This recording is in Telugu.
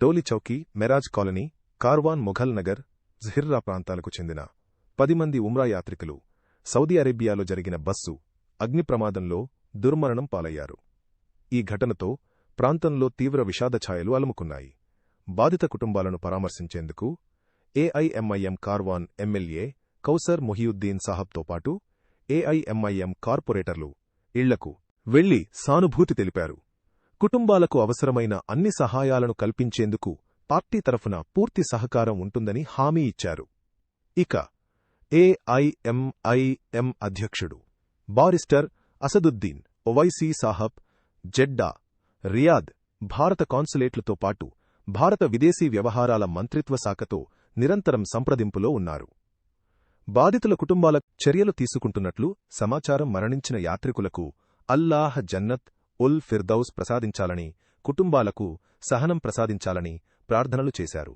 టోలి చౌకీ మెరాజ్ కాలనీ కార్వాన్ మొఘల్ నగర్ జహిర్రా ప్రాంతాలకు చెందిన పది మంది ఉమ్రా యాత్రికులు సౌదీ అరేబియాలో జరిగిన బస్సు అగ్ని ప్రమాదంలో దుర్మరణం పాలయ్యారు. ఈ ఘటనతో ప్రాంతంలో తీవ్ర విషాద ఛాయలు అలుముకున్నాయి. బాధిత కుటుంబాలను పరామర్శించేందుకు ఏఐఎంఐఎం కార్వాన్ ఎమ్మెల్యే కౌసర్ మొహియుద్దీన్ సాహబ్తో పాటు ఏఐఎంఐఎం కార్పొరేటర్లు ఇళ్ళకు వెళ్ళి సానుభూతి తెలిపారు. కుటుంబాలకు అవసరమైన అన్ని సహాయాలను కల్పించేందుకు పార్టీ తరఫున పూర్తి సహకారం ఉంటుందని హామీ ఇచ్చారు. ఇక ఏఐఎంఐఎం అధ్యక్షుడు barrister Asaduddin Owaisi sahab Jeddah Riyadh భారత కాన్సులేట్లతో పాటు భారత విదేశీ వ్యవహారాల మంత్రిత్వ శాఖతో నిరంతరం సంప్రదింపులో ఉన్నారు. బాధితుల కుటుంబాల చర్యలు తీసుకుంటున్నట్లు సమాచారం మరణించిన యాత్రికులకు అల్లాహ్ జన్నత్ ఉల్ ఫిర్దౌస్ ప్రసాదించాలని కుటుంబాలకు సహనం ప్రసాదించాలని ప్రార్థనలు చేశారు.